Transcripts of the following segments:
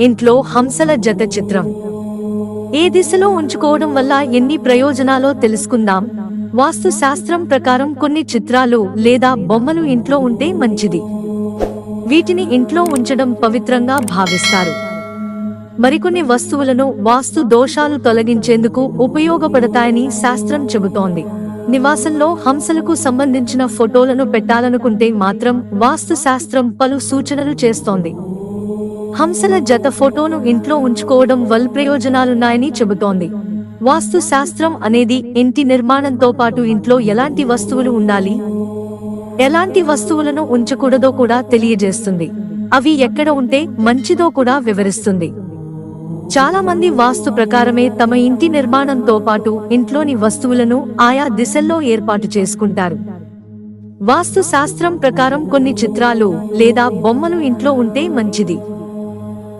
ఇంట్లో హంసల జత చిత్రం. ఏ దిశలో ఉంచుకోవడం వల్ల ఎన్ని ప్రయోజనాలో తెలుసుకుందాం. వాస్తు శాస్త్రం ప్రకారం కొన్ని చిత్రాలు లేదా బొమ్మలు ఇంట్లో ఉంటే మంచిది. వీటిని ఇంట్లో ఉంచడం పవిత్రంగా భావిస్తారు. మరికొన్ని వస్తువులను వాస్తు దోషాలు తొలగించేందుకు ఉపయోగపడతాయని శాస్త్రం చెబుతోంది. నివాసంలో హంసలకు సంబంధించిన ఫోటోలను పెట్టాలనుకుంటే మాత్రం వాస్తు శాస్త్రం పలు సూచనలు చేస్తోంది. హంసల జత ఫోటోను ఇంట్లో ఉంచుకోవడం వల్ ప్రయోజనాలున్నాయని చెబుతోంది. వాస్తు శాస్త్రం అనేది ఇంటి నిర్మాణంతో పాటు ఇంట్లో ఎలాంటి వస్తువులు ఉండాలి? ఎలాంటి వస్తువులను ఉంచకూడదో కూడా తెలియజేస్తుంది. అవి ఎక్కడ ఉంటే మంచిదో కూడా వివరిస్తుంది. చాలా మంది వాస్తు ప్రకారమే తమ ఇంటి నిర్మాణంతో పాటు ఇంట్లోని వస్తువులను ఆయా దిశల్లో ఏర్పాటు చేసుకుంటారు. వాస్తు శాస్త్రం ప్రకారం కొన్ని చిత్రాలు లేదా బొమ్మలు ఇంట్లో ఉంటే మంచిది.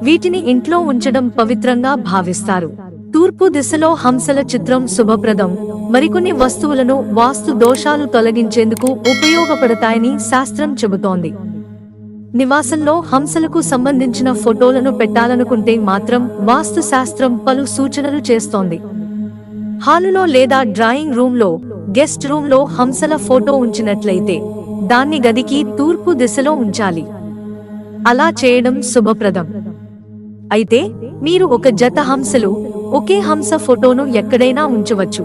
వీటిని ఇంట్లో ఉంచడం పవిత్రంగా భావిస్తారు. తూర్పు దిశలో హంసల చిత్రం శుభప్రదం. మరికొన్ని వస్తువులను వాస్తు దోషాలు తొలగించేందుకు ఉపయోగపడతాయని శాస్త్రం చెబుతోంది. నివాసంలో హంసలకు సంబంధించిన ఫోటోలను పెట్టాలనుకుంటే మాత్రం వాస్తు శాస్త్రం పలు సూచనలు చేస్తోంది. హాలులో లేదా డ్రాయింగ్ రూమ్లో గెస్ట్ రూమ్లో హంసల ఫోటో ఉంచినట్లయితే దాన్ని గదికి తూర్పు దిశలో ఉంచాలి. అలా చేయడం శుభప్రదం. అయితే మీరు ఒక జత హంసలు ఒకే హంస ఫోటోను ఎక్కడైనా ఉంచవచ్చు.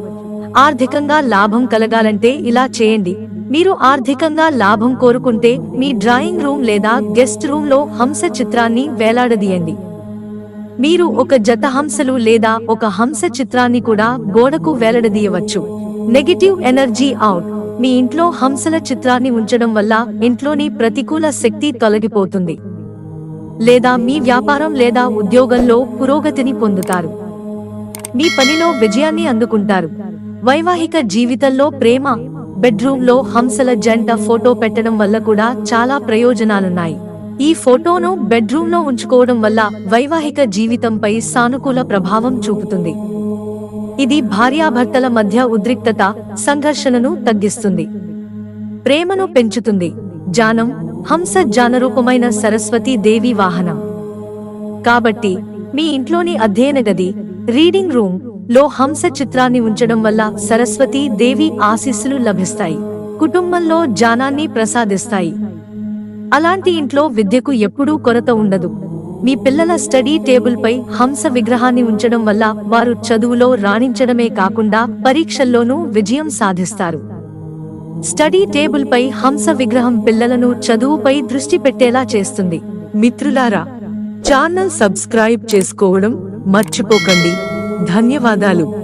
ఆర్థికంగా లాభం కలగాలంటే ఇలా చేయండి. మీరు ఆర్థికంగా లాభం కోరుకుంటే మీ డ్రాయింగ్ రూమ్ లేదా గెస్ట్ రూమ్లో హంస చిత్రాన్ని వేలాడదీయండి. మీరు ఒక జత హంసలు లేదా ఒక హంస చిత్రాన్ని కూడా గోడకు వేలాడదీయవచ్చు. Negative energy out. మీ ఇంట్లో హంసల చిత్రాన్ని ఉంచడం వల్ల ఇంట్లోని ప్రతికూల శక్తి తొలగిపోతుంది. లేదా మీ వ్యాపారం లేదా ఉద్యోగంలో పురోగతిని పొందుతారు. మీ పనిలో విజయాన్ని అందుకుంటారు. వైవాహిక జీవితంలో ప్రేమ బెడ్రూమ్లో హంసల జంట ఫోటో పెట్టడం వల్ల కూడా చాలా ప్రయోజనాలున్నాయి. ఈ ఫోటోను బెడ్రూమ్లో ఉంచుకోవడం వల్ల వైవాహిక జీవితంపై సానుకూల ప్రభావం చూపుతుంది. ఇది భార్యాభర్తల మధ్య ఉద్రిక్తత సంఘర్షణను తగ్గిస్తుంది. ప్రేమను పెంచుతుంది. జానం హంస జానరూపమైన సరస్వతీ దేవి వాహనం. కాబట్టి మీ ఇంట్లోని అధ్యయన గది రీడింగ్ రూమ్లో హంస చిత్రాన్ని ఉంచడం వల్ల సరస్వతీ దేవి ఆశీస్సులు లభిస్తాయి కుటుంబంలో జానాన్ని ప్రసాదిస్తాయి. అలాంటి ఇంట్లో విద్యకు ఎప్పుడూ కొరత ఉండదు. మీ పిల్లల స్టడీ టేబుల్పై హంస విగ్రహాన్ని ఉంచడం వల్ల వారు చదువులో రాణించడమే కాకుండా పరీక్షల్లోనూ విజయం సాధిస్తారు. స్టడీ టేబుల్పై హంస విగ్రహం పిల్లలను చదువుపై దృష్టి పెట్టేలా చేస్తుంది. మిత్రులారా ఛానల్ సబ్స్క్రైబ్ చేసుకోవడం మర్చిపోకండి. ధన్యవాదాలు.